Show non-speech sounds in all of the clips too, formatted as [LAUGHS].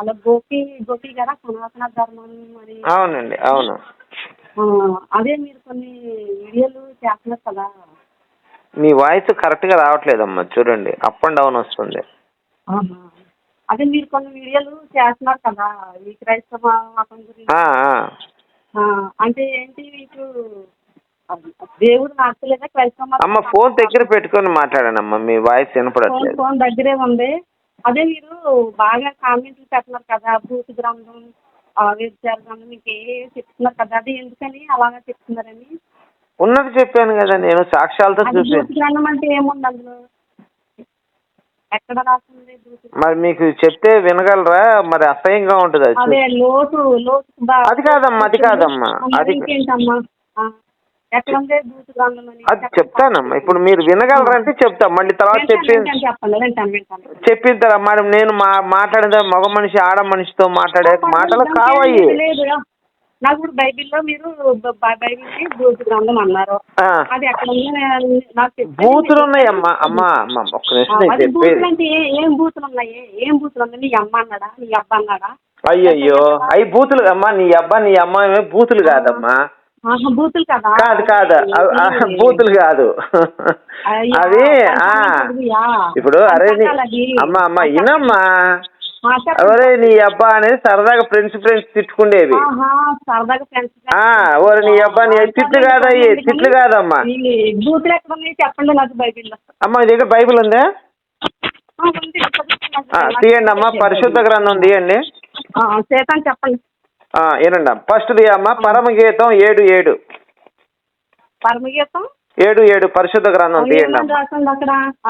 అలా గోపి గోపి గారా? సనాతన ధర్మం అని. అవునండి అవును. అదే మీరు కొన్ని వీడియోలు చేస్తున్నారు కదా. మీ వాయిస్ కరెక్ట్గా రావట్లేదమ్మా చూడండి. అప్ అండ్ డౌన్ వస్తుంది. అదే మీరు కొన్ని వీడియోలు చేస్తున్నారు కదా ఈ క్రైస్తవ మతం గురించి. అంటే ఏంటి మీకు దేవుడు నచ్చలేదా క్రైస్తవ మతం? అమ్మ ఫోన్ దగ్గర పెట్టుకొని మాట్లాడానమ్మా మీ వాయిస్ వినపడట్లేదు. ఫోన్ దగ్గరే ఉంది. అదే మీరు బాగా కామెంట్లు పెడుతున్నారు కదా భూత గ్రంథం ఆ, వ్యభిచార గ్రంథం మీకు ఏ చెప్తున్నారు కదా అది ఎందుకని అలాగా చెప్తున్నారని? ఉన్నది చెప్పాను కదా నేను సాక్ష్యాలతో అది గ్రంథం అంటే ఏముంది అందులో? ఎక్కడ రాసింది భూత మరి మీకు చెప్తే వినగలరా? మరి అసహ్యంగా ఉంటుంది అది అదే బా- అది కాదమ్మా, అది కాదమ్మా, మరి అది- ఇంకేంటమ్మా? ఆ, ఎక్కడ ఉంది భూత గ్రంథం అని అది చెప్తానమ్మా. ఇప్పుడు మీరు వినగలరంటే చెప్తా. మళ్ళీ తర్వాత చెప్పి వింటాను, చెప్పండి వింటాను వింటాను. చెప్పిన తర్వాత మరి నేను మా మాట్లాడిన మగ మనిషి ఆడ మనిషితో మాట్లాడే మాటలు కావయ్యి. లేదు నాకు ఇప్పుడు బైబిల్లో మీరు బ- బ- బైబిల్ని భూత గ్రంథం అన్నారు. ఆ. అది ఎక్కడ ఉంది నేను- నాకు చెప్తే బూతులు నేను ఉన్నాయమ్మా అమ్మా అమ్మా ఒక్క నిమిషం నేను అది చెప్పేది. బూతులు అంటే ఏ- ఏం బూతులు ఉన్నాయి ఏం బూతులు ఉన్నాయి నీ అమ్మ అన్నాడా? నీ అబ్బ అన్నాడా? అయ్యయ్యో. అవి బూతులు అమ్మా నీ అబ్బా నీ అమ్మ ఏమో బూతులు కాదమ్మా. బూతులు కదా? కాదు బూతులు కాదు. అది. ఇప్పుడు అరే నీ. అమ్మా అమ్మా ఇనమ్మా. ఒరే నీ అబ్బా అనేది సరదాగా ఫ్రెండ్స్ ఫ్రెండ్స్ తిట్టుకుండేవి. ఓరి నీ అబ్బా నీ తిట్లు కాదయ్యి తిట్లు కాదమ్మా. చెప్పండి నాకు అమ్మా మీ దగ్గర బైబిల్ ఉందా? తీయండి అమ్మా పరిశుద్ధ గ్రంథం తీయండి. చెప్పండి. ఏనండి. ఫస్ట్ తీయమ్మా పరమగీతం ఏడు ఏడు. పరమగీతం? ఏడు ఏడు పరిశుద్ధ గ్రంథం తీయండి అమ్మా.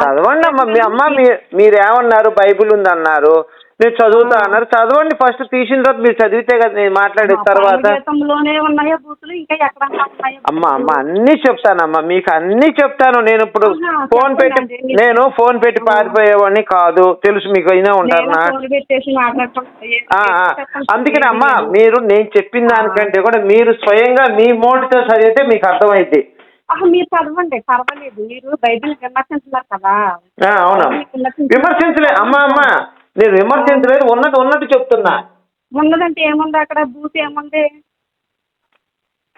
చదవండి అమ్మా. మీ అమ్మ మీ- మీరు ఏమన్నారు బైబిల్ ఉంది అన్నారు మీరు చదువుతా అన్నారు. చదవండి ఫస్ట్ తీసిన తర్వాత మీరు చదివితే కదా నేను మాట్లాడిన తర్వాత. అమ్మ అమ్మ అన్ని చెప్తానమ్మా. మీకు అన్ని చెప్తాను. నేను ఇప్పుడు ఫోన్ పెట్టి. నేను ఫోన్ పెట్టి పారిపోయేవాడిని కాదు. తెలుసు మీకు అయినా ఉంటారు. అందుకని అమ్మా మీరు నేను చెప్పిన దానికంటే కూడా మీరు స్వయంగా మీ మోటితో చదివితే మీకు అర్థమైద్ది. ఆహా, మీరు చదవండి పర్వాలేదు. మీరు బైబిల్ విమర్శించున్నారు కదా. విమర్శించలే. అమ్మా అమ్మా. నేను విమర్శించలేదు ఉన్నది ఉన్నట్టు చెప్తున్నా. ఉన్నదంటే ఏముంది అక్కడ? బూత్ ఏముంది?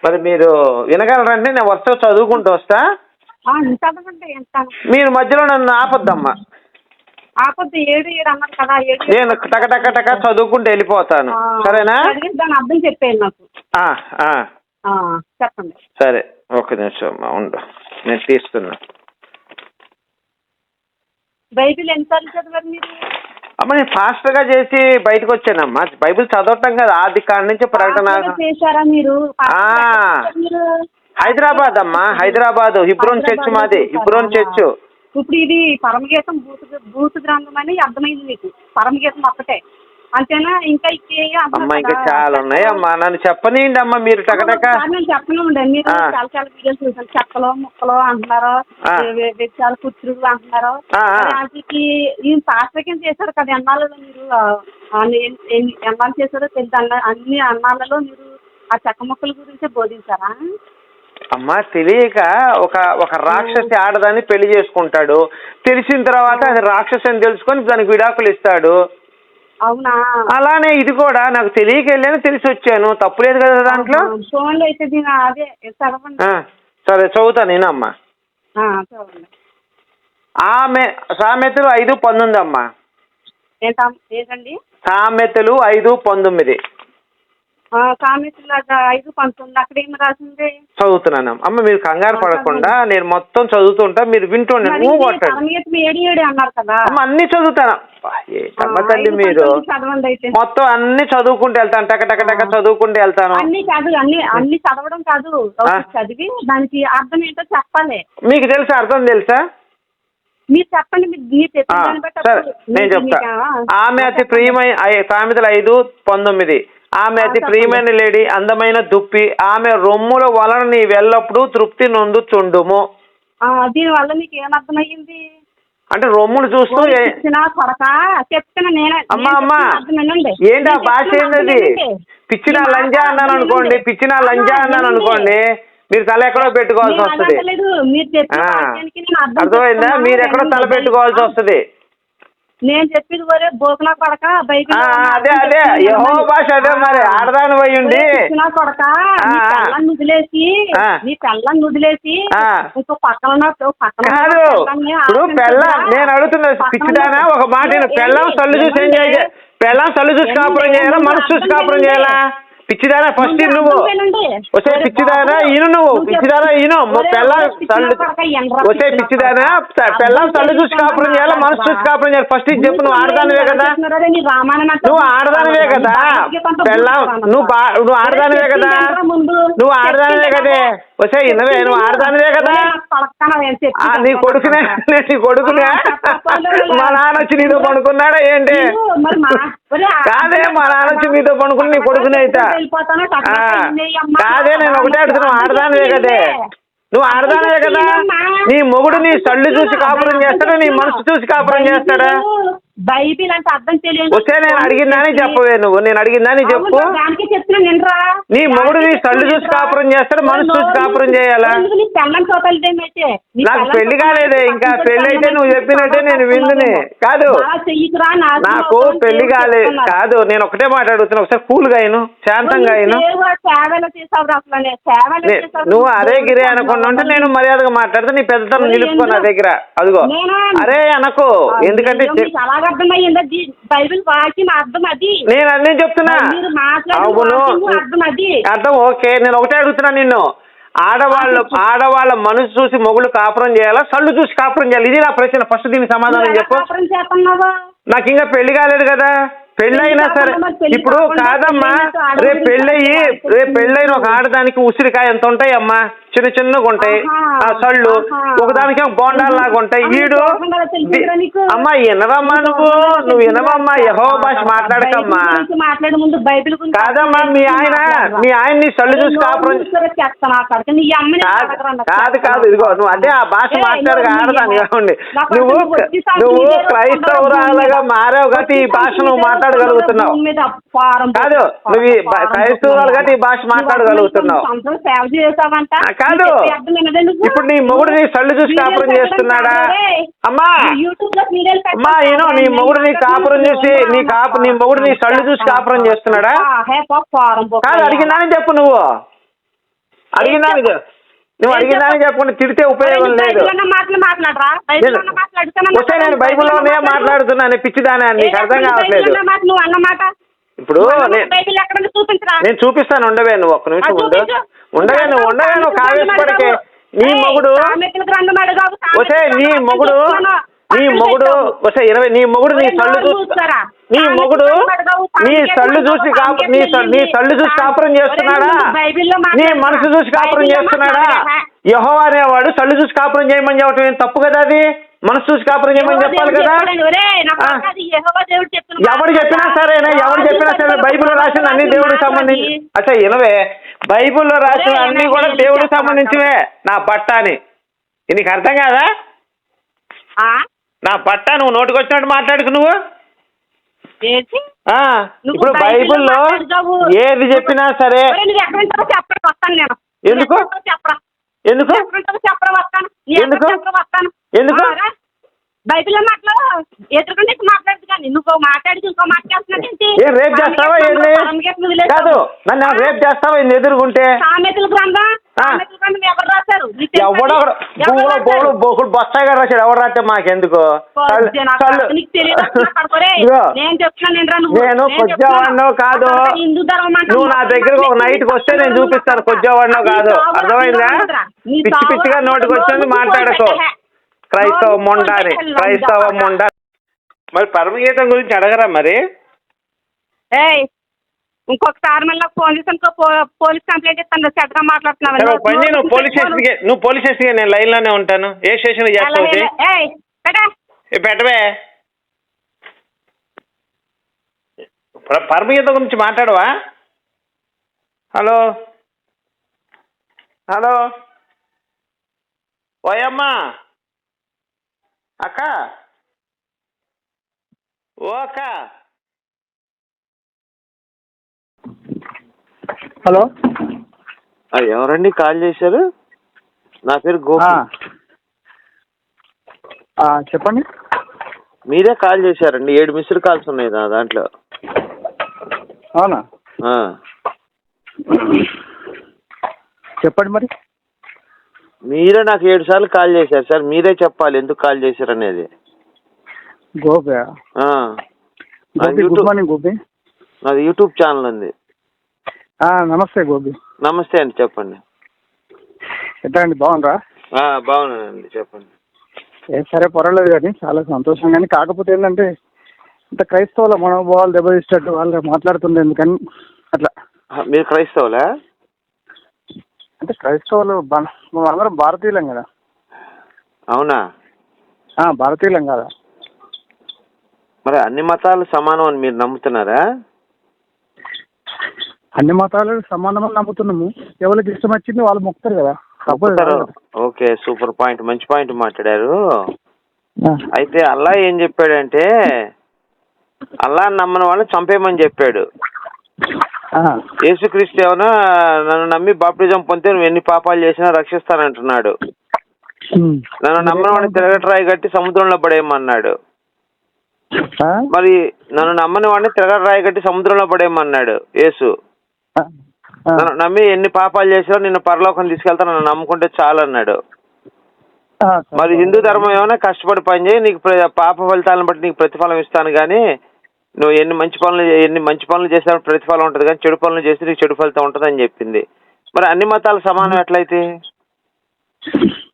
మరి మీరు వినగలరంటే నేను వస్తా చదువుకుంటూ వస్తా. ఆ, చదవండి ఎంత మీరు మధ్యలో నన్ను ఆపొద్దమ్మా. ఆపొద్దు ఏడు ఏడు అన్నారు కదా ఏడు నేను టక టక టక చదువుకుంటూ వెళ్ళిపోతాను. ఆ, సరేనా? చదివి దాని అర్థం చెప్పేయండి నాకు. ఆ, ఆ, ఆ, చెప్పండి. సరే ఒక నిమిషం అమ్మా ఉండు. నేను తీస్తున్నా బైబిల్ ఎన్నిసార్లు చదివారు మీరు? అమ్మ నేను ఫాస్ట్గా చేసి బయటకు వచ్చానమ్మా బైబిల్ చదవటం కదా. ఆది కాడి నుంచి ప్రకటన చేశారా మీరు? హైదరాబాద్ అమ్మా హైదరాబాద్. హిబ్రోన్ చర్చ్ మాది. Hebron church. ఇప్పుడు ఇది పరమగీతం భూత భూత గ్రంథం అని అర్థమైంది మీకు. పరమగీతం ఒక్కటే అంతేనా ఇంకా అమ్మ ఇంకా చాలా ఉన్నాయి. అమ్మా నన్ను చెప్పనీయండి అమ్మా మీరు టకటక. నేను చెప్పను ఉండే మీరు ఆ. చాలా చాలా వీడియోస్ చూసాను చెక్కలో ముక్కలో అంటున్నారు. చాలా కుచ్చురులు అంటున్నారు. వాటికి ఈ కింద చేశారు కదా ఎన్నాళ్ళలో మీరు ఎన్నాళ్ళు చేశారో తెలియదు. అన్న అన్ని అన్నాళ్ళలో మీరు ఆ చెక్క ముక్కల గురించి బోధించారా? అమ్మా తెలియక ఒక ఒక రాక్షసి ఆడదాన్ని పెళ్ళి చేసుకుంటాడు. తెలిసిన తర్వాత అది రాక్షసి అని తెలుసుకొని దానికి విడాకులు ఇస్తాడు. అవునా? అలానే ఇది కూడా నాకు తెలియక వెళ్ళాను తెలిసి వచ్చాను తప్పులేదు కదా దాంట్లో? ఫోన్లో అయితే దీని అదే చదవండి. సరే చదువుతా నేను అమ్మా చదవండి. ఆమె సామెతలు ఐదు పంతొమ్మిది అమ్మా. ఏంటండి? సామెతలు ఐదు పంతొమ్మిది. అక్కడ ఐదు పంతొమ్మిది అక్కడ ఏమి రాసింది? చదువుతున్నాను అమ్మ మీరు కంగారు పడకుండా నేను మొత్తం చదువుతుంటా మీరు కొట్టండి పరమగీతం ఏడు ఏడు అన్నారు కదా? అమ్మ అన్ని చదువుతాను. తల్లి మీరు. మొత్తం అన్ని చదువుకుంటూ వెళ్తాను. టక టక టక చదువుకుంటూ వెళ్తాను. అన్ని కాదు అన్ని అన్ని చదవడం కాదు. చదివి దానికి అర్థం ఏంటో చెప్పాలి. మీకు తెలుసా? అర్థం తెలుసా? మీరు చెప్పండి మీరు నేను చెప్తా. ఆమె అతి. ప్రియమైన ఐ- సామెతలు ఐదు పంతొమ్మిది. ఆమె అతి. ప్రియమైన లేడి అందమైన దుప్పి ఆమె రొమ్ముల వలన నీ వెళ్ళప్పుడు తృప్తి నొందుచుండుము ఆ, దీనివల్ల మీకు ఏమర్థమయ్యింది అంటే రొమ్ములు చూస్తూ అమ్మా అమ్మా. ఏంటి ఆ భాష ఏంటది. పిచ్చిన లంజా అన్నాను అనుకోండి. పిచ్చిన లంజా అన్నాను. అనుకోండి మీరు తల ఎక్కడో పెట్టుకోవాల్సి వస్తుంది అర్థమైందా. మీరు ఎక్కడో తల. పెట్టుకోవాల్సి వస్తుంది నేను చెప్పేది ఒరే బోకునా కొడక బైక్ అదే అదే యహో భాష అదే మరి ఆడదాని పోయి ఉండి కొడక. పిల్లని వదిలేసి. నీ పిల్లని వదిలేసి. ఇంకో పక్కన పక్కన కాదు ఇప్పుడు? పెళ్ళం నేను అడుగుతున్నా పిచ్చిదానా ఒక మాట? పెళ్ళం సల్లు చూసి ఏం? చేయాలి పెళ్ళం సల్లు చూసి? కాపురం చేయాలా? మనసు చూసి కాపురం. చేయాలా పిచ్చిదానా ఫస్ట్ నువ్వు. వచ్చే బాబు, ఈను నువ్వు. చెప్పు. ఈను పెళ్ళం ఎనరా వచ్చే కొడక. పెళ్ళం సల్లు చూసి కాపురం చేయాలా మనసు చూసి. కాపురం చేయాలి. ఫస్ట్ ఇది చెప్పు నువ్వు ఆడదానివే కదా. నువ్వు ఆడదానివే కదా. పెళ్ళం నువ్వు నువ్వు ఆడదానివే కదా. నువ్వు ఆడదానివే కదే. వచ్చే ఇన్నవే నువ్వు ఆడదానివే కదా. నీ కొడుకునే నీ కొడుకునే? మా నాన్న వచ్చి నీతో పడుకున్నాడా ఏంటి? కాదే మా నాన్న వచ్చి మీతో పడుకుని నీ కొడుకునే అయితే. కాదే నేను ఒకటే అడుగుతున్నా ఆడదానివే కదే. నువ్వు ఆడదానివే కదా? నీ మొగుడు నీ సళ్ళు చూసి కాపురం చేస్తాడా? నీ మనసు చూసి కాపురం చేస్తాడా? బైబిల్ అంటే అర్థం తెలియదు. వస్తే నేను అడిగిందని చెప్పవే నువ్వు. నేను అడిగిందని చెప్పు. దానికి చెప్తున్నా నిన్రా నీ మొగుడు నీ సళ్ళు చూసి కాపురం చేస్తాడు మనసు చూసి కాపురం చేయాలా? పెళ్ళం నాకు పెళ్ళి కాలేదే ఇంకా పెళ్ళి అయితే నువ్వు చెప్పినట్టే నేను విందుని. కాదు. నాకు పెళ్ళి కాలే కాదు నేను ఒకటే మాట అడుగుతున్నా ఒకసారి కూల్గా అయిను శాంతంగా అయిను. నువ్వు అరే గిరే అనుకున్నా నేను మర్యాదగా మాట్లాడితే నీ పెద్దతనం నిలుపుకో నా దగ్గర. అదిగో. అరే అనకు. ఎందుకంటే అర్థమయ్యింది? బైబిల్ వాక్యం అర్థం అది. నేను అన్నీ చెప్తున్నా. మీరు అవును. అర్థం అది. అర్థం ఓకే. నేను ఒకటే అడుగుతున్నా నిన్ను. ఆడవాళ్ళు ఆడవాళ్ళ మనసు చూసి మొగుడు కాపురం చేయాలా? సళ్ళు చూసి కాపురం చేయాలి? ఇది నా ప్రశ్న. ఫస్ట్ దీనికి సమాధానం నువ్వు ఎలా చెప్పు. కాపురం చేస్తున్నావు? నాకు ఇంకా పెళ్ళి కాలేదు కదా. పెళ్ళి అయినా సరే. కాకుండా మరి పెళ్ళి ఇప్పుడు కాకుండా కాదమ్మా. రేపు పెళ్ళయి. రేపు పెళ్ళైన ఒక ఆడదానికి ఉసిరికాయ ఎంత ఉంటాయి అమ్మా చిన్న చిన్నగా ఉంటాయి. ఆ సళ్ళు. ఒకదానికి బోండాలు లాగా ఉంటాయి నీకు? అమ్మా వినవమ్మా నువ్వు. నువ్వు వినవమ్మా. యహో భాష మాట్లాడకమ్మా. బైబిల్ గురించి మాట్లాడే ముందు బైబిల్ గురించి కాదమ్మా మీ ఆయన మీ ఆయన్ని సళ్ళు చూసి కాపురం నీ కాదు కాదు. ఇదిగో నువ్వు అదే ఆ భాష ఏయ్, మాట్లాడు నువ్వు ఆడదాని నీ కావండి. నువ్వు నువ్వు క్రైస్తవురాలుగా మారావు కాబట్టి ఈ భాష నువ్వు మాట్లాడగలుగుతున్నావు. కాదు, నువ్వు క్రైస్తవురాలు కాబట్టి ఈ భాష మాట్లాడగలుగుతున్నావు. కాదు. ఇప్పుడు నీ మొగుడు నీ సళ్ళు చూసి కాపురం చేస్తున్నాడా. అమ్మా! అమ్మా ఈయన నీ. మొగుడు నీ కాపురం చేసి నీ కాపు నీ మొగుడు నీ సళ్ళు చూసి కాపురం చేస్తున్నాడా. కాదు అడిగిందని చెప్పు నువ్వు. అడిగిందని నువ్వు అడిగిందని చెప్పకుండా తిడితే ఉపయోగం లేదు. వస్తే నేను బైబిల్లోనే మాట్లాడుతున్నాను పిచ్చిదానే అని నీకు అర్థం కావట్లేదు. ఇప్పుడు నేను చూపిస్తాను ఉండవే నువ్వు ఒక్క నిమిషం ఆ, ఉండు చూపించు. ఉండవే నువ్వు ఉండవే నువ్వు కావేశపడికే నీ మొగుడు వసే నీ మొగుడు. నీ మొగుడు. వసే ఇరవై నీ మొగుడు నీ సళ్ళు నోరు చూసి మూసుకోరా. నీ మొగుడు నీ సళ్ళు చూసి నీ నీ. సళ్ళు చూసి కాపురం చేస్తున్నాడా నీ. మనసు చూసి కాపురం చేస్తున్నాడా. యహో అనేవాడు సళ్ళు చూసి కాపురం చేయమని చెప్పడం ఏం తప్పు కదా అది మనసు చూసి కాపురం చేయమని చెప్పాలి కదా మాట చెప్పినా. సరేనే ఎవడు రాజు చెప్పినా సరే బైబిల్లో రాసిన అన్ని దేవుడికి సంబంధించి అచ్చా ఇనవే బైబిల్లో రాసిన అన్ని కూడా దేవుడికి? సంబంధించివే నా బట్ట అని నీకు అర్థం కాదా ఆ? నా బట్ట నువ్వు నోటికి వచ్చినట్టు మాట్లాడుకు నువ్వు ఏంటి? ఆ, నువ్వు ఇప్పుడు బైబిల్లో. ఏది చెప్పినా సరే ఎందుకు? ఎందుకు ఎందుకు? ఎందుకు? బైబిల్లో మాట్లాడు ఎదురుకుండా మాట్లాడదు కానీ. నువ్వు మాట్లాడి ఇంకో మాట్లాడుతున్నావు రేప్ చేస్తావా ఏంది? కాదు నన్ను రేప్ చేస్తావా ఏంది ఎదురుగుంటే? సామెతల గ్రంథం ఎవరు రాశారు? ఎవడో ఎవరు బొత్సాయి గారు రాశాడు. ఎవడు రాస్తే మాకెందుకు? [LAUGHS] నేను కొద్దివాడినో కాదు. నువ్వు నా దగ్గరకు ఒక నైట్కి వస్తే నేను చూపిస్తాను. కొద్దివాడినో కాదు. అర్థమైందా? పిచ్చి పిచ్చిగా నోటికి వచ్చింది మాట్లాడకు. క్రైస్తవ మొండ అని క్రైస్తవ మొండ. మరి పరమగీతం గురించి అడగరా మరి? ఏయ్ ఇంకొకసారి మళ్ళీ ఫోన్ చేసి అనుకో పో- పోలీస్ కంప్లైంట్ ఇస్తాను. చెడ్డగా మాట్లాడుతున్నావు? సరే ఒక పని చేయి, నువ్వు పోలీస్ స్టేషన్కి నువ్వు పోలీస్ స్టేషన్కి నేను లైన్లోనే ఉంటాను. ఏ స్టేషన్కి చేస్తావు. ఏయ్ ఏ పెట్టవే. ప- పరమగీతం గురించి మాట్లాడవా? హలో. హలో. ఓయమ్మా. అక్క? ఓ అక్క? హలో? ఎవరండి కాల్ చేశారు? నా పేరు. గోపి. చెప్పండి. మీరే కాల్ చేశారండి. ఏడు మిస్డ్ కాల్స్ ఉన్నాయి నా దాంట్లో. అవునా. చెప్పండి మరి. మీరే నాకు ఏడు సార్లు కాల్ చేశారు సార్. మీరే చెప్పాలి ఎందుకు కాల్ చేశారు అనేది. గోపి నాది యూట్యూబ్ మార్నింగ్ గోపి. నాది యూట్యూబ్ ఛానల్ ఉంది. ఆ, నమస్తే గోపి. నమస్తే అండి చెప్పండి. ఎట్లా అండి బాగుండ్రా బాగున్నానండి చెప్పండి. ఏ సరే పర్వాలేదు కానీ చాలా సంతోషం కానీ కాకపోతే ఏంటంటే ఇంత క్రైస్తవుల మనోభావాలు దెబ్బతీసేటట్టు వాళ్ళు మాట్లాడుతుండే ఎందుకని అట్లా. మీరు క్రైస్తవులా? అంటే క్రైస్తవులు బ- మనం అందరం భారతీయులం కదా. అవునా? ఆ, భారతీయులం కదా. మరి అన్ని మతాలు సమానం అని మీరు నమ్ముతున్నారా? అన్ని మతాలు సమానమని నమ్ముతున్నాము. ఎవరికి ఇష్టం వచ్చింది వాళ్ళు మొక్కుతారు కదా. Okay super point. మంచి పాయింట్ మాట్లాడారు. అయితే అల్లా ఏం చెప్పాడంటే అల్లా నమ్మని వాళ్ళని చంపేయమని చెప్పాడు. యేసుక్రీస్తు ఏమన్నా నన్ను నమ్మి బాప్టిజం పొందితే నువ్వు ఎన్ని పాపాలు చేసినా రక్షిస్తానంటున్నాడు. నన్ను నమ్మని వాడిని తిరగట్రాయి కట్టి సముద్రంలో పడేయమన్నాడు? మరి నన్ను నమ్మని వాడిని తిరగట్రాయి కట్టి సముద్రంలో పడేయమన్నాడు యేసు. నమ్మి ఎన్ని పాపాలు చేసినా నిన్ను పరలోకం తీసుకెళ్తా నన్ను నమ్ముకుంటే చాలు అన్నాడు మరి హిందూ ధర్మం ఏమైనా కష్టపడి పని చేయి నీకు పాప ఫలితాలను బట్టి నీకు ప్రతిఫలం ఇస్తాను కానీ నువ్వు ఎన్ని మంచి పనులు ఎన్ని మంచి పనులు చేసినా ప్రతిఫలం ఉంటుంది కానీ చెడు పనులు చేస్తే నీకు చెడు ఫలితం ఉంటుంది అని చెప్పింది. మరి అన్ని మతాలు సమానం ఎట్లయితే?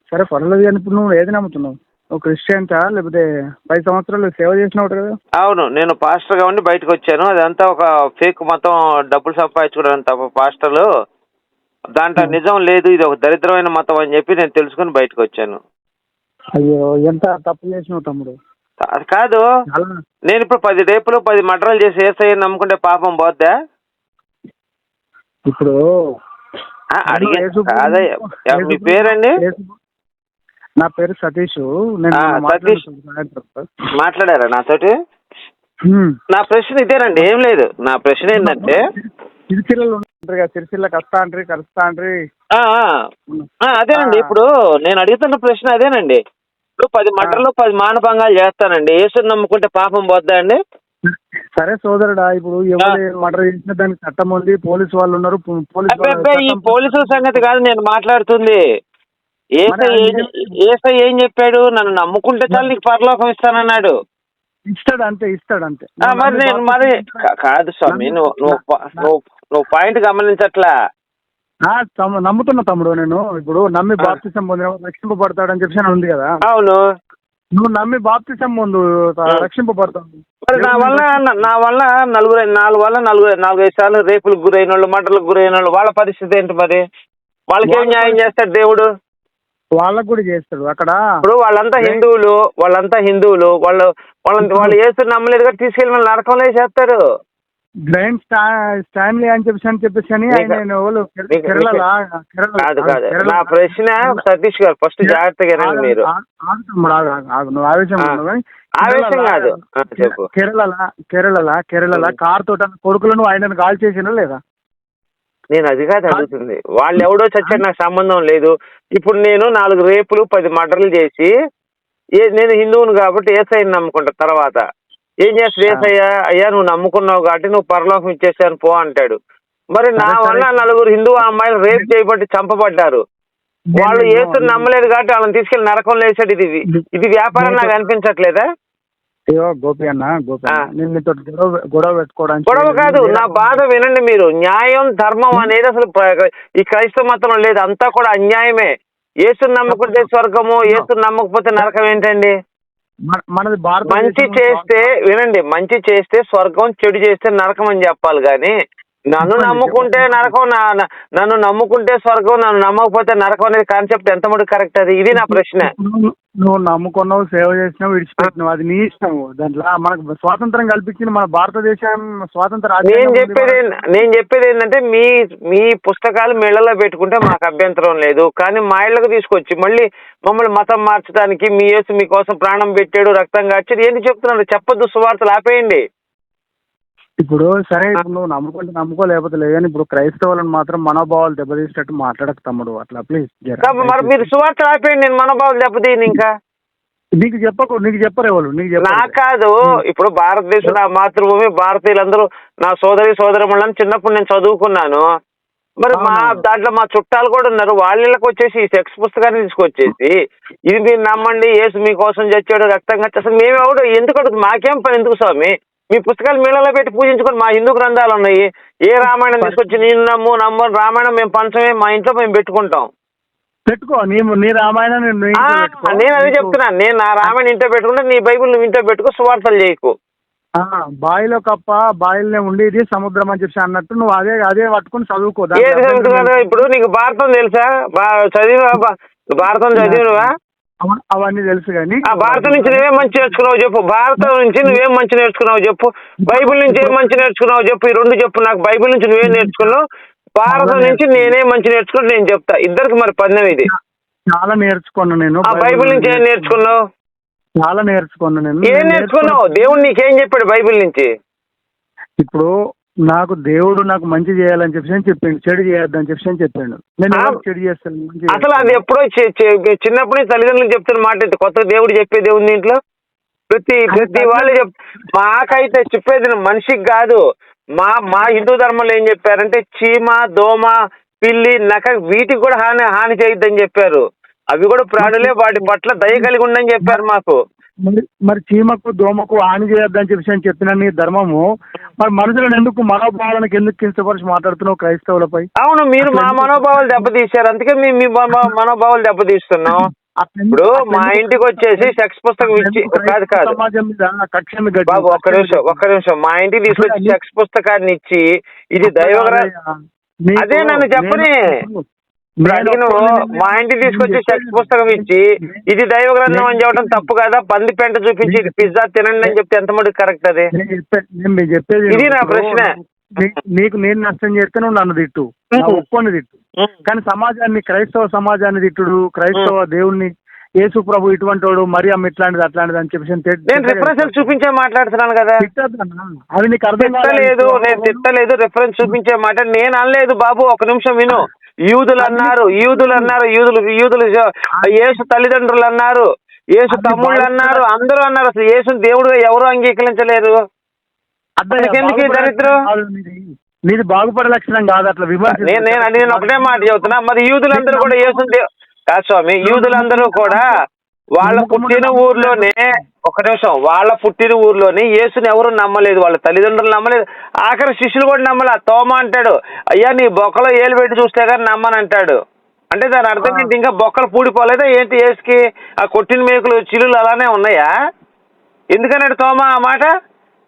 సరే పర్వాలేదు కానీ ఇప్పుడు నువ్వు ఏది నమ్ముతున్నావు? ఒక క్రిస్టియన్సా లేకపోతే పది సంవత్సరాలు సేవ చేసినావు కదా? అవును నేను పాస్టర్గా ఉండి బయటకు వచ్చాను. అదంతా ఒక ఫేక్ మతం డబ్బులు సంపాదించుకోవడం తప్ప పాస్టర్లు దాంట్లో నిజం లేదు ఇది ఒక దరిద్రమైన మతం అని చెప్పి నేను తెలుసుకుని బయటకు వచ్చాను. అయ్యో ఎంత తప్పు చేసినావు తమ్ముడు? అది కాదు. నేను ఇప్పుడు పది రేపులు పది మటర్లు చేసి ఏసయ్య నమ్ముకుంటే పాపం పోద్దా? ఇప్పుడు అడిగే ఎవ- మీ పేరండి? నా పేరు సతీష్. సతీష్. మాట్లాడారా నాతోటి. నా ప్రశ్న ఇదేనండి ఏం లేదు. నా ప్రశ్న ఏంటంటే సిరిసిల్లలో ఉంటారు కదా అదేనండి ఇప్పుడు నేను అడుగుతున్న ప్రశ్న అదేనండి. ఇప్పుడు పది మటర్లు పది మానభంగాలు చేస్తానండి. యేసుని నమ్ముకుంటే పాపం పోద్దా అండి? సరే సోదరుడా ఇప్పుడు ఎవరు మర్డర్ చేసిన దానికి చట్టం ఉంది. పోలీసు వాళ్ళు ఉన్నారు. పోలీసు ఈ పోలీసుల సంగతి కాదు నేను మాట్లాడుతుంది. ఏసై ఏం చెప్పాడు? నన్ను నమ్ముకుంటే చాలు నీకు పరలోకం ఇస్తానన్నాడు. ఇస్తాడు అంతే ఇస్తాడు అంతే. మరి నేను మరి కాదు స్వామి నువ్వు నువ్వు నువ్వు పాయింట్ గమనించట్లా. తమ్ము- నమ్ముతున్నా తమ్ముడు నేను. ఇప్పుడు నమ్మి. బాప్తిసం పొందిన రక్షింపబడతాడని చెప్పి అని ఉంది కదా. అవును. నువ్వు నమ్మి బాప్తిసం ముందు ఆ. రక్షింపబడతావు. మరి నా వల్ల నా వల్ల నలుగురు నాలుగు వల్ల నలుగురు నాలుగైదు సార్లు రేపులకు గురైన వాళ్ళు మటర్లకు గురైన వాళ్ళు వాళ్ళ పరిస్థితి ఏంటి మరి? వాళ్ళకి ఏం వాళ్ళ న్యాయం చేస్తాడు దేవుడు? వాళ్ళకు కూడా చేస్తాడు అక్కడ. ఇప్పుడు వాళ్ళంతా హిందువులు వాళ్ళంతా హిందువులు వాళ్ళు వాళ్ళని వాళ్ళు ఏసు నమ్మలేదు కాబట్టి తీసుకెళ్ళి నరకంలో చేస్తారు గ్రైండ్ స్టాన్లీ అని చెప్పేసి అని చెప్పేసి అని ఆయన కేరళలా కేరళ కాదు కాదు. కేరళ- నా ప్రశ్న సతీష్ గారు ఫస్ట్ జాగ్రత్తగా వినండి ఆగు, మీరు. ఆగు, ఆగు తమ్ముడు, ఆగు, ఆగు, ఆగు. నువ్వు ఆవేశం ఆ. ఉన్నావు కానీ ఆవేశం కేరళలా- కాదు. ఆ, చెప్పు. కేరళలా కేరళలా కేరళలా ఉం. కార్ తోట కొడుకులను ఆయనను కాల్ చేసినా లేదా? నేను అది కాదు అడుగుతుంది. వాళ్ళు ఎవడో చచ్చాడు నాకు సంబంధం లేదు. ఇప్పుడు నేను నాలుగు రేపులు పది మర్డర్లు చేసి ఏ నేను హిందువును కాబట్టి ఏసఐని నమ్ముకుంటా తర్వాత. ఏం చేస్తాడు ఏసయ్య అయ్యా నువ్వు నమ్ముకున్నావు కాబట్టి నువ్వు పరలోకం ఇచ్చేసాను పో అంటాడు. మరి నా. వల్ల నలుగురు హిందూ అమ్మాయిలు రేప్ చేయబట్టి చంపబడ్డారు. వాళ్ళు ఏసుని నమ్మలేదు కాబట్టి వాళ్ళని తీసుకెళ్ళి నరకంలో వేసాడు ఇది. ఇది వ్యాపారం నాకు అనిపించట్లేదా? అయ్యో గోపి అన్న గోపి నేను గొడవ గొడవ పెట్టుకోవడానికి గొడవ కాదు నా బాధ వినండి మీరు. న్యాయం ధర్మం అనేది అసలు ఈ క్రైస్తవ మతంలో లేదు. అంతా కూడా అన్యాయమే. ఏసుని నమ్ముకుంటే స్వర్గము ఏసుని నమ్మకపోతే నరకం ఏంటండి? మనది భారత మంచి చేస్తే వినండి మంచి చేస్తే స్వర్గం చెడు చేస్తే నరకం అని చెప్పాలి కానీ నన్ను నమ్ముకుంటే. నరకం నన్ను నమ్ముకుంటే స్వర్గం నన్ను నమ్మకపోతే నరకం అనేది కాన్సెప్ట్ ఎంత మటుకు కరెక్ట్ అది? ఇది నా ప్రశ్న. నువ్వు నమ్ముకున్నావు సేవ చేసినావు విడిచిపెట్టినావు అది నీ ఇష్టం. దాంట్లో మనకు స్వాతంత్రం కల్పించింది మన భారతదేశం స్వాతంత్ర నేను చెప్పేది నేను చెప్పేది ఏంటంటే మీ మీ పుస్తకాలు మీ ఇళ్ళలో పెట్టుకుంటే మాకు అభ్యంతరం లేదు. కానీ మా ఇళ్ళకు తీసుకొచ్చి మళ్ళీ మమ్మల్ని మతం మార్చడానికి మీ యేసు మీకోసం ప్రాణం పెట్టాడు రక్తం కాచి ఏంటి చెప్తున్నారు? చెప్పొద్దు సువార్తలు ఆపేయండి. ఇప్పుడు సరే ఇప్పుడు నువ్వు నమ్ముకుంటే నమ్ముకో లేకపోతే లేదు. కానీ ఇప్పుడు క్రైస్తవులను మాత్రం మనోభావాలు దెబ్బతీసేటట్టు మాట్లాడక తమ్ముడు అట్లా ప్లీజ్ మరి మీరు ఆపేయండి నేను మనోభావాలు దెబ్బతీయను ఇంకా? నీకు చెప్పకు నీకు చెప్పరు ఎవరు నీకు నాకు కాదు. ఇప్పుడు భారతదేశం నా మాతృభూమి భారతీయులందరూ నా సోదరి సోదరములను చిన్నప్పుడు నేను చదువుకున్నాను. మరి మా. దాంట్లో మా చుట్టాలు కూడా ఉన్నారు. వాళ్ళకి వచ్చేసి ఈ సెక్స్ పుస్తకాన్ని తీసుకొచ్చేసి ఇది మీరు నమ్మండి యేసు మీకోసం చచ్చాడు రక్తం కట్టి అసలు మేమెవడు ఎందుకు అడుగు మాకేం పని? ఎందుకు స్వామి? మీ పుస్తకాలు మీళ్ళలో పెట్టి పూజించుకొని మా హిందూ గ్రంథాలు ఉన్నాయి. ఏ రామాయణం తీసుకొచ్చి నేను నమ్ము నమ్ము రామాయణం మేము పంచమే మా ఇంట్లో మేము పెట్టుకుంటాం. పెట్టుకో నీ నీ రామాయణం నేను అదే చెప్తున్నాను నేను నా రామాయణం ఇంట్లో పెట్టుకుంటే నీ బైబిల్ నువ్వు ఇంట్లో పెట్టుకో సువార్తలు చేయకు. ఆ, బావిలో కప్ప బావిలోనే ఉండేది సముద్రం అని చెప్పి అన్నట్టు నువ్వు అదే అదే పట్టుకుని చదువుకో. ఇప్పుడు నీకు భారతం తెలుసా? బా- భారతం చదివినవా? అవన్నీ తెలుసు కానీ ఆ భారతం నుంచి నువ్వేం మంచి నేర్చుకున్నావు చెప్పు. భారతం నుంచి నువ్వేం మంచి నేర్చుకున్నావు చెప్పు. బైబిల్ నుంచి ఏం మంచి నేర్చుకున్నావు చెప్పు. ఈ రెండు చెప్పు. నాకు బైబిల్ నుంచి నువ్వేం నేర్చుకున్నావు? భారతం నుంచి నేనేం మంచి నేర్చుకున్నా నేను చెప్తా. ఇద్దరికి మరి పందెం ఇది. చాలా నేర్చుకున్నాను నేను. ఆ బైబిల్ నుంచి ఏం నేర్చుకున్నావు? చాలా నేర్చుకున్నాను నేను. ఏం నేను నేర్చుకున్నావు? నేర్చుకున్న- దేవుడు నీకేం చెప్పాడు బైబిల్ నుంచి? ఇప్పుడు నాకు దేవుడు నాకు మంచి చేయాలని చెప్పి అని చెప్పిండు. చెడు చేయొద్దని చెప్పి అని చెప్పాడు. నేను చెడు చేస్తాను? మంచి అసలు అది. ఎప్పుడో చి- నుంచి తల్లిదండ్రులకు చెప్తున్న మాట? కొత్త దేవుడు చెప్పేది ఉంది ఇంట్లో ప్రతి ప్రతి వాళ్ళు చెప్ మాకైతే చెప్పేది మనిషికి కాదు. మా మా హిందూ ధర్మంలో ఏం చెప్పారంటే చీమ దోమ పిల్లి నక వీటికి కూడా హాని హాని చేయొద్దని చెప్పారు. అవి కూడా ప్రాణులే వాటి పట్ల దయ కలిగి ఉండని చెప్పారు మాకు. మరి మరి చీమకు దోమకు హాని చేయొద్దని చెప్పి అని చెప్పిన నీ ధర్మము మరి మనుషులను ఎందుకు మనోభావాలకు ఎందుకు కించపరిచి మాట్లాడుతున్నావు క్రైస్తవులపై? అవును మీరు మా మనోభావాలు దెబ్బతీశారు. అందుకే మేము మీ మన- మనోభావాలు దెబ్బతీస్తున్నాం. ఇప్పుడు మా ఇంటికి వచ్చేసి సెక్స్ పుస్తకం ఇచ్చి కాదు కాదు. బాబు ఒక్క నిమిషం ఒక్క నిమిషం. మా ఇంటికి తీసుకొచ్చి సెక్స్ పుస్తకాన్ని ఇచ్చి ఇది నీకు- అదే నన్ను చెప్పని. ఒప్పుకోను. మా ఇంటికి తీసుకొచ్చి సెక్స్ పుస్తకం ఇచ్చి ఇది దైవ గ్రంథం అని చెప్పడం తప్పు కదా? పంది పెంట చూపించి ఇది పిజ్జా తినండి అని చెప్తే ఎంత మటుకు కరెక్ట్ అది? ఇది నా ప్రశ్న. నీకు నేను నష్టం చేస్తే నువ్వు నన్ను తిట్టు. ఒప్పుకొని తిట్టు. కానీ సమాజాన్ని క్రైస్తవ సమాజాన్ని తిట్టుడు క్రైస్తవ దేవుణ్ణి యేసు ప్రభు ఇటువంటి వాడు మరి అమ్మ ఇట్లాంటిది అట్లాంటిది అని చెప్పేసి నేను రిఫరెన్స్ చూపించే మాట్లాడుతున్నాను కదా. అది నీకు అర్థం తిట్టలేదు నేను తిట్టలేదు రిఫరెన్స్ చూపించే మాట నేను అనలేదు బాబు. ఒక నిమిషం విను. యూదులు అన్నారు యూదులు అన్నారు యూదులు యూదులు యేసు తల్లిదండ్రులు అన్నారు యేసు తమ్ముళ్ళు అన్నారు అందరూ అన్నారు అసలు యేసు దేవుడుగా ఎవరు అంగీకరించలేరు ఎందుకు దరిద్రం? నీది. బాగుపడే లక్షణం కాదు అట్లా విమర్శ నేను నేను ఒకటే మాట చెబుతున్నా మరి యూదులందరూ కూడా యేసు దేవ్ కాదు స్వామి యూదులందరూ కూడా వాళ్ళ పుట్టిన ఊర్లోనే ఒక నిమిషం వాళ్ళ పుట్టిన ఊర్లోనే యేసుని ఎవరు నమ్మలేదు వాళ్ళ తల్లిదండ్రులు నమ్మలేదు. ఆఖరి శిష్యులు కూడా నమ్మలే. తోమ అంటాడు అయ్యా నీ బొక్కలో ఏలు పెట్టి చూస్తే కానీ నమ్మని అంటాడు. అంటే దాని అర్థం ఏంటి? ఇంకా బొక్కలు పూడిపోలేదా? ఏంటి యేసుకి? ఆ కొట్టిన మేకులు చిల్లులు అలానే ఉన్నాయా? ఎందుకన్నాడు తోమ ఆ మాట?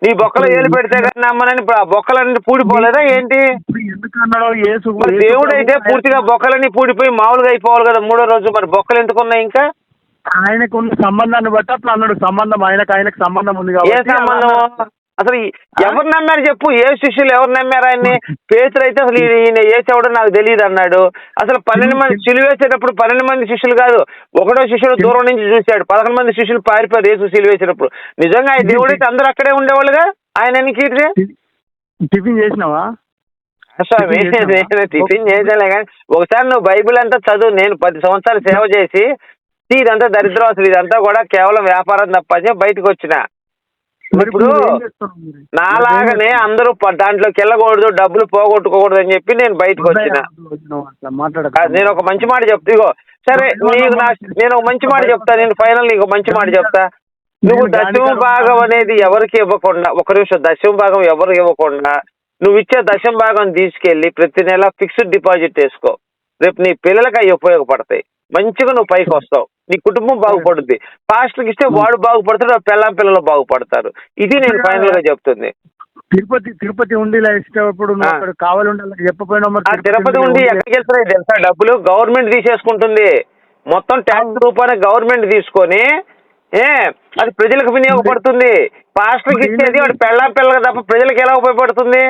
నీ బొక్కలో ఏలు పెడితే కానీ నమ్మనని బొక్కలన్నీ పూడిపోలేదా? ఏంటి? దేవుడు అయితే పూర్తిగా బొక్కలన్నీ పూడిపోయి మామూలుగా అయిపోవాలి కదా మూడో రోజు. మరి బొక్కలు ఎందుకు ఉన్నాయి ఇంకా? ఆయనకు ఉన్న సంబంధాన్ని బట్టి అట్లా అన్నాడు. సంబంధం ఆయనకు ఆయనకు సంబంధం ఉంది ఏ కాబట్టి సంబంధం. అసలు ఎవరు నమ్మారు చెప్పు? ఏ శిష్యులు ఎవరు నమ్మారు ఆయన్ని? పేతురు అయితే అసలు ఈయన- ఈయన ఏసేవాడో నాకు తెలియదు అన్నాడు. అసలు పన్నెండు మంది సిలువేసేటప్పుడు పన్నెండు మంది శిష్యులు కాదు ఒకటో శిష్యుడు దూరం నుంచి చూశాడు. పదకొండు మంది శిష్యులు పారిపోయారు యేసు సిలువేసేటప్పుడు నిజంగా ఆయన దేవుడైతే అందరూ అక్కడే ఉండేవాళ్ళుగా? ఆయన ఎన్నికి టిఫిన్ చేసినావా? స్వామి టిఫిన్ చేసానులే కానీ ఒకసారి నువ్వు బైబిల్ అంతా చదువు. నేను పది సంవత్సరాలు సేవ చేసి "ఛీ, ఇదంతా దరిద్రం అసలు ఇదంతా కూడా కేవలం వ్యాపారం తప్ప బయటకు వచ్చిన ఇప్పుడు? నాలాగనే అందరూ దాంట్లోకి వెళ్ళకూడదు డబ్బులు పోగొట్టుకోకూడదు అని చెప్పి నేను బయటకు వచ్చిన నేను ఒక మంచి మాట చెప్తా. ఇగో సరే నీకు నా నేను ఒక మంచి మాట చెప్తా నేను ఫైనల్ నీకు ఒక మంచి మాట చెప్తా. నువ్వు దశమ భాగం అనేది ఎవరికి ఇవ్వకుండా ఒక నిమిషం దశమ భాగం ఎవరికి ఇవ్వకుండా నువ్వు ఇచ్చే దశమ భాగం తీసుకెళ్ళి ప్రతి నెల ఫిక్స్డ్ డిపాజిట్ వేసుకో. రేపు నీ పిల్లలకి అవి ఉపయోగపడతాయి. మంచిగా నువ్వు పైకి వస్తావు. నీ కుటుంబం బాగుపడుద్ది. పాస్టర్కి ఇస్తే వాడు బాగుపడతాడు పిల్లం పిల్లలు బాగుపడతారు. ఇది నేను ఫైనల్గా చెప్తుంది. తిరుపతి తిరుపతి ఆ. అక్కడ కావాలి ఉండాలి చెప్పపోయినా తిరుపతి ఉండి ఎక్కడికి వెళ్తున్నాయి తెలుసా? డబ్బులు గవర్నమెంట్ తీసేసుకుంటుంది. మొత్తం ట్యాక్స్ రూపాయలు గవర్నమెంట్ తీసుకొని ఏ అది ప్రజలకు వినియోగపడుతుంది. పాస్టర్కి ఇచ్చేది వాడు పెళ్ళ పిల్లగా తప్ప ప్రజలకు ఎలా ఉపయోగపడుతుంది?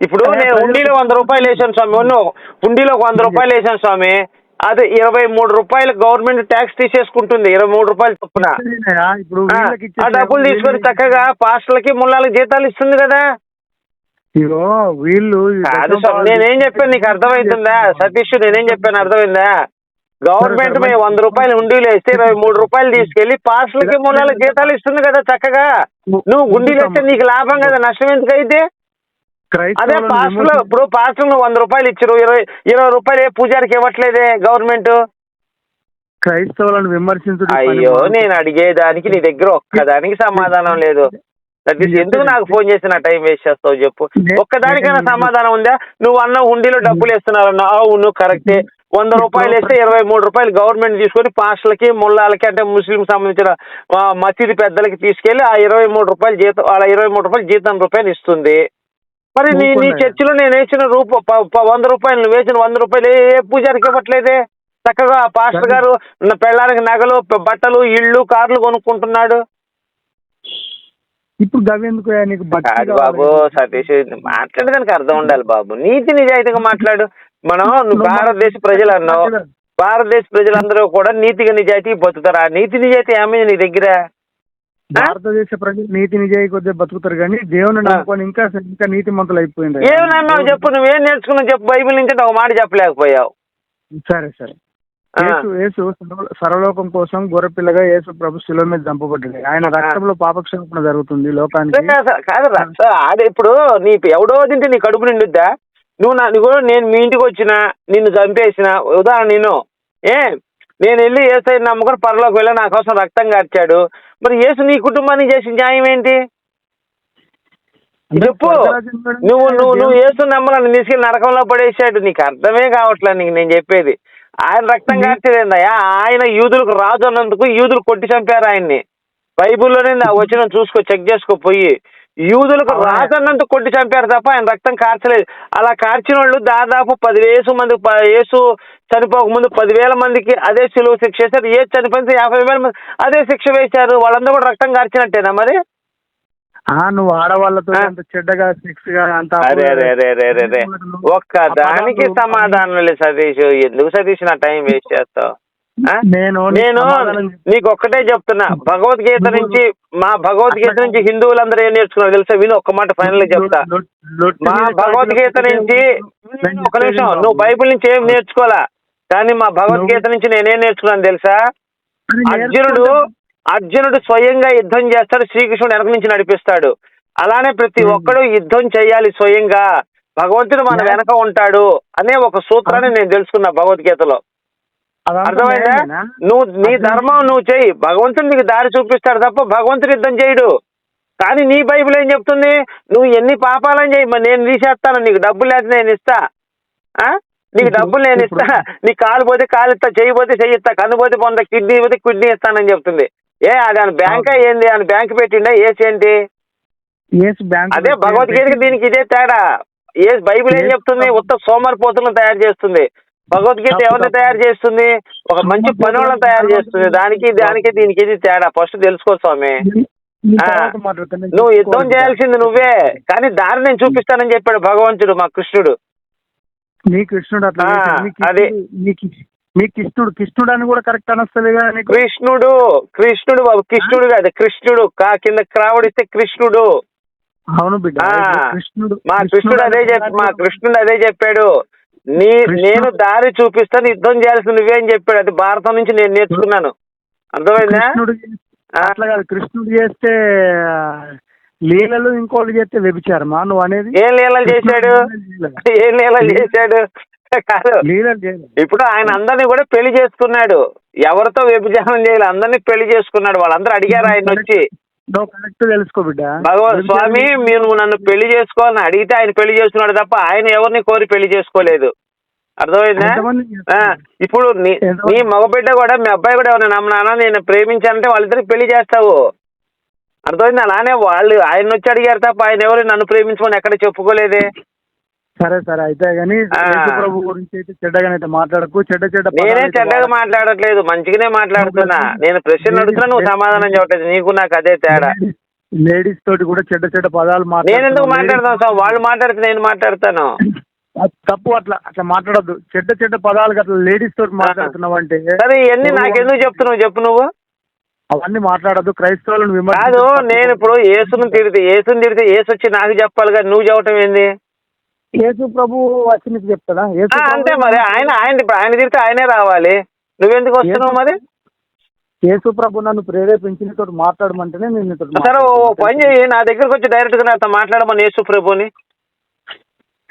ఇప్పుడు నేను హుండీలో వంద రూపాయలు వేసాను స్వామి. ఉన్ను హుండీలో వంద రూపాయలు వేసాను స్వామి. అది ఇరవై మూడు రూపాయలు గవర్నమెంట్ ట్యాక్స్ తీసేసుకుంటుంది. ఇరవై మూడు రూపాయలు చొప్పున. ఆ, డబ్బులు తీసుకొని చక్కగా పాస్టర్లకి ముళ్ళాలకు జీతాలు ఇస్తుంది కదా. ఇగో వీళ్ళు భాగాలు నేనేం చెప్పాను? నీకు అర్థమవుతుందా సతీష్ నేనేం చెప్పాను? అర్థమైందా? గవర్నమెంట్ మేము వంద రూపాయలు ఉండీలు వేస్తే ఇరవై మూడు రూపాయలు తీసుకెళ్ళి పాస్టర్లకి మూలాల జీతాలు ఇస్తుంది కదా చక్కగా. నువ్వు గుండీలు వేస్తే నీకు లాభం కదా నష్టం ఎందుకు అయితే అదే పాస్టర్లు విమర్శి- ఇప్పుడు పాస్టర్లు నువ్వు వంద రూపాయలు ఇచ్చారు ఇరవై ఇరవై రూపాయలు పూజారికి ఇవ్వట్లేదే గవర్నమెంట్? క్రైస్తవులను విమర్శించుడు పని అయ్యో. నేను అడిగేదానికి నీ దగ్గర ఒక్కదానికి సమాధానం లేదు. ఎందుకు నాకు ఫోన్ చేసి నా టైం వేస్ట్ చేస్తావు చెప్పు. ఒక్కదానికైనా సమాధానం ఉందా? నువ్వు అన్న హుండీలో డబ్బులు ఇస్తున్నారు అన్న అవును కరెక్టే. వంద రూపాయలు వేస్తే ఇరవై మూడు రూపాయలు గవర్నమెంట్ తీసుకొని పాస్టర్లకి ముల్లాలకి అంటే ముస్లిం సంబంధించిన మసీదు పెద్దలకి తీసుకెళ్ళి ఆ ఇరవై మూడు రూపాయలు జీతం అలా ఇరవై మూడు రూపాయలు జీతం రూపాయలు ఇస్తుంది. మరి నీ నీ. చర్చిలో నేను వేసిన రూప వంద రూపాయలు నువ్వు వేసిన వంద రూపాయలు ఏ పూజారికి ఇవ్వట్లేదే? చక్కగా పాస్టర్ గారు పెళ్ళానికి నగలు బట్టలు ఇళ్ళు కార్లు కొనుక్కుంటున్నాడు. ఇప్పుడు గవి ఎందుకు నీకు కాదు. బాబు సతీష్ మాట్లాడేదానికి అర్థం ఉండాలి బాబు. నీతి నిజాయితీగా మాట్లాడు. మనం భారతదేశ ప్రజలు అన్నావు భారతదేశ ప్రజలందరూ కూడా నీతిగా నిజాయితీ బతుకుతారు? ఆ నీతి నిజాయితీ ఏమైంది నీ దగ్గర? భారతదేశ ప్రజలు నీతి నిజాయి కొద్దిగా బతుకుతారు కానీ దేవుని నమ్ముకొని ఇంకా ఇంకా నీతి మంతులు అయిపోయింది. ఏం నమ్మావు చెప్పు నువ్వేం నేర్చుకున్నావు చెప్పు బైబిల్ నుంచి ఒక మాట చెప్పలేకపోయావు. సరే సరే. యేసు యేసు సర్వ- సర్వలోకం కోసం గొర్రెపిల్లగా యేసు ప్రభు శిలువ మీద చంపబడ్డాడు. ఆయన రక్తంలో పాపక్షేపణ జరుగుతుంది లోకానికి. కాదు. అదే ఇప్పుడు నీ ఎవడో తింటే నీ కడుపు నిండుద్దా? నువ్వు నా నువ్వు నేను మీ ఇంటికి వచ్చిన నిన్ను చంపేసిన ఉదాహరణ నేను ఏ? నేను వెళ్ళి ఏసై నమ్ముకొని పరలోకి వెళ్ళి నా కోసం రక్తం కార్చాడు మరి యేసు నీ కుటుంబానికి చేసిన న్యాయం ఏంటి? చెప్పు. నువ్వు నువ్వు నువ్వు యేసు నమ్మలని తీసుకెళ్ళి నరకంలో పడేసాడు. నీకు అర్థమే కావట్లేదు నీకు నేను చెప్పేది. ఆయన రక్తం కార్చేదేందయ్యా ఆయన యూదులకు రాజు అన్నందుకు యూదులు కొట్టి చంపారు ఆయన్ని. బైబిల్లోనే నా వచ్చిన చూసుకో చెక్ చేసుకో పోయి. యూదులకు అవునా? రాజు అన్నందుకు కొట్టి చంపారు తప్ప ఆయన రక్తం కార్చలేదు. అలా కార్చిన వాళ్ళు దాదాపు పదివేసు మంది యేసు చనిపోక ముందు పదివేల మందికి అదే సిలువ శిక్ష వేశారు. ఏ చనిపోయిన యాభై వేల మంది అదే శిక్ష వేశారు. వాళ్ళందరూ కూడా రక్తం కార్చినట్టేనా మరి? నువ్వు ఆడవాళ్ళతో. అంత చెడ్డగా సెక్స్గా అంత అరే అరే అరే అరే అరే అరే. ఒక్క దానికి సమాధానం లేదు సతీష్. ఎందుకు సతీష్ నా టైం వేస్ట్ చేస్తావు? నేను నేను నీకు ఒక్కటే చెప్తున్నా. భగవద్గీత నుంచి మా భగవద్గీత నుంచి హిందువులందరూ ఏం నేర్చుకున్నారు తెలుసా? విను ఒక్క మాట ఫైనల్ చెప్తా. మా భగవద్గీత నుంచి ఒక నిమిషం నువ్వు బైబిల్ నుంచి ఏం నేర్చుకోవాలా? కానీ మా భగవద్గీత నుంచి నేనేం నేర్చుకున్నాను తెలుసా? అర్జునుడు అర్జునుడు స్వయంగా యుద్ధం చేస్తాడు శ్రీకృష్ణుడు వెనక నుంచి నడిపిస్తాడు. అలానే ప్రతి. ఒక్కడు యుద్ధం చేయాలి స్వయంగా. భగవంతుడు మన. వెనక ఉంటాడు అనే ఒక సూత్రాన్ని నేను తెలుసుకున్నా భగవద్గీతలో. అర్థమైందా? నువ్వు నీ ధర్మం నువ్వు చెయ్యి. భగవంతుడు నీకు దారి చూపిస్తాడు తప్ప భగవంతుడు యుద్ధం చేయడు. కానీ నీ బైబిల్ ఏం చెప్తుంది? నువ్వు ఎన్ని పాపాలని చేయి మరి నేను తీసేస్తాను. నీకు డబ్బులు లేకపోతే నేను ఇస్తా. ఆ? నీకు డబ్బులు నేను ఇస్తా. నీ కాలు పోతే కాలు ఇస్తా చెయ్యి పోతే చెయ్యి ఇస్తా కన్ను పోతే పొంద కిడ్నీ పోతే కిడ్నీ ఇస్తానని చెప్తుంది. ఏ అది ఆయన బ్యాంక్ ఏంది? ఆయన బ్యాంక్ పెట్టిండా? ఏసి ఏంటి? అదే భగవద్గీతకి దీనికి ఇదే తేడా. ఏ బైబిల్ ఏం చెప్తుంది? ఉత్త సోమరిపోతులను తయారు చేస్తుంది. భగవద్గీత ఎవరిని. తయారు చేస్తుంది? ఒక మంచి పనులను తయారు చేస్తుంది. దానికి దానికి దీనికి ఇది తేడా. ఫస్ట్ తెలుసుకో స్వామి. నువ్వు యుద్ధం. చేయాల్సింది నువ్వే. కానీ దారి నేను చూపిస్తానని చెప్పాడు భగవంతుడు మా కృష్ణుడు. నీ కృష్ణుడు అట్లా అది. నీ కృష్ణుడు కృష్ణుడు అని కూడా కరెక్ట్ అనొస్తుంది కృష్ణుడు కృష్ణుడు బాబు కృష్ణుడు కాదు కృష్ణుడు. కా కింద క్రావడిస్తే కృష్ణుడు. అవును బిడ్డ కృష్ణుడు. మా కృష్ణుడు అదే చెప్పి మా కృష్ణుడు అదే చెప్పాడు. నీ నేను దారి చూపిస్తాను యుద్ధం చేయాల్సింది నువ్వే అని చెప్పాడు. అది భారతం నుంచి నేను నేర్చుకున్నాను. అర్థమైందా. అట్లా కాదు. కృష్ణుడు చేస్తే లీలలు ఇంకోళ్ళు చేస్తే వ్యభిచారమా నువ్వు అనేది? ఏం లీలలు చేశాడు? ఏం లీలలు చేశాడు? కాదు. ఇప్పుడు ఆయన అందరినీ కూడా పెళ్ళి చేసుకున్నాడు. ఎవరితో వ్యభిచారం చేయాలి? అందరినీ పెళ్ళి చేసుకున్నాడు. వాళ్ళందరూ అడిగారు ఆయన వచ్చి. నువ్వు కరెక్ట్ తెలుసుకో బిడ్డ. భగవత్ స్వామి మీరు నువ్వు నన్ను పెళ్ళి చేసుకోవాలని అడిగితే ఆయన పెళ్ళి చేసుకున్నాడు తప్ప ఆయన ఎవరిని కోరి పెళ్ళి చేసుకోలేదు. అర్థమైందా? ఆ, ఇప్పుడు నీ? నీ మగబిడ్డ కూడా మీ అబ్బాయి కూడా ఎవరైనా నమ్మనానా? నేను ప్రేమించానంటే వాళ్ళిద్దరికి పెళ్ళి చేస్తావు. అర్థమైంది? అలానే వాళ్ళు ఆయన వచ్చి అడిగారు తప్ప ఆయన ఎవరు నన్ను ప్రేమించమని ఎక్కడ చెప్పుకోలేదే? సరే సరే. అయితే. యేసు ప్రభు గురించి అయితే చెడ్డగానే అయితే మాట్లాడకు. చెడ్డ చెడ్డ నేనే చెడ్డగా. మాట్లాడట్లేదు. మంచిగానే మాట్లాడుతున్నా. నేను ప్రశ్న అడుగుతున్నా నువ్వు సమాధానం చెప్పట్లేదు. నీకు నాకు అదే తేడా. లేడీస్ తోటి కూడా చెడ్డ చెడ్డ పదాలు నేను ఎందుకు. మాట్లాడతాను సార్? వాళ్ళు మాట్లాడితే నేను మాట్లాడతాను. తప్పు అట్లా అట్లా మాట్లాడద్దు. చెడ్డ చెడ్డ పదాలు అట్లా లేడీస్ తోటి మాట్లాడుతున్నావు అంటే సరే ఇవన్నీ నాకెందుకు చెప్తున్నావు? చెప్పు నువ్వు. అవన్నీ మాట్లాడద్దు. క్రైస్తవులను కాదు నేను ఇప్పుడు యేసును తిడితే యేసుని తిడితే యేసు వచ్చి నాకు చెప్పాలి కానీ నువ్వు చెప్పటం ఏంది? యేసు ప్రభు వచ్చి నీకు చెప్తాడా? ఆ, ప్రభు- అంతే మరి. ఆయన ఆయన ఇప్పుడు ఆయన తిడితే ఆయనే రావాలి. నువ్వెందుకు వస్తున్నావు మరి? యేసు ప్రభు నన్ను ప్రేరేపించి నీతో మాట్లాడమంటేనే నేను నీతో సరే ఓ ఓ పని చేయి. నా దగ్గరకు వచ్చి డైరెక్ట్గా నాతో మాట్లాడమని యేసు ప్రభుని.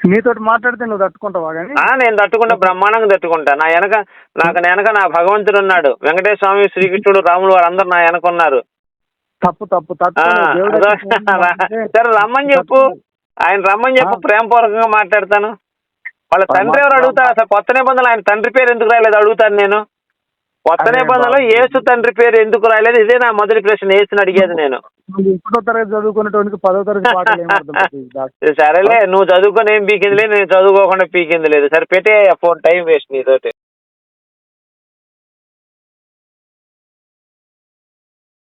నీతో మాట్లాడితే నువ్వు తట్టుకుంటావా కానీ? ఆ నేను తట్టుకుంటా బ్రహ్మాండంగా తట్టుకుంటా. నా వెనక నాకు వెనక నా భగవంతుడు ఉన్నాడు. వెంకటేశ్వర స్వామి శ్రీకృష్ణుడు రాములు వారు అందరు నా వెనక ఉన్నారు. తప్పు తప్పు. ఆ, తట్టుకోలేవు. దేవుడు అదో, అంటే [LAUGHS] సరే రమ్మని చెప్పు. ఆయన రమ్మని చెప్పు. ప్రేమపూర్వకంగా మాట్లాడతాను. వాళ్ళ తండ్రి ఎవరు అడుగుతారు? అసలు కొత్త నిబంధనలు ఆయన తండ్రి పేరు ఎందుకు రాయలేదు? అడుగుతాను నేను. కొత్త నిబంధనలో. యేసు తండ్రి పేరు ఎందుకు రాయలేదు? ఇదే నా మొదటి ప్రశ్న యేసుని అడిగేది నేను. తరగతి పదో తరగతి? సరేలే నువ్వు చదువుకొని ఏం పీకింది లేదు నేను చదువుకోకుండా పీకింది లేదు. సరే పెట్టే ఫోన్ టైం వేస్ట్ నీతోటి.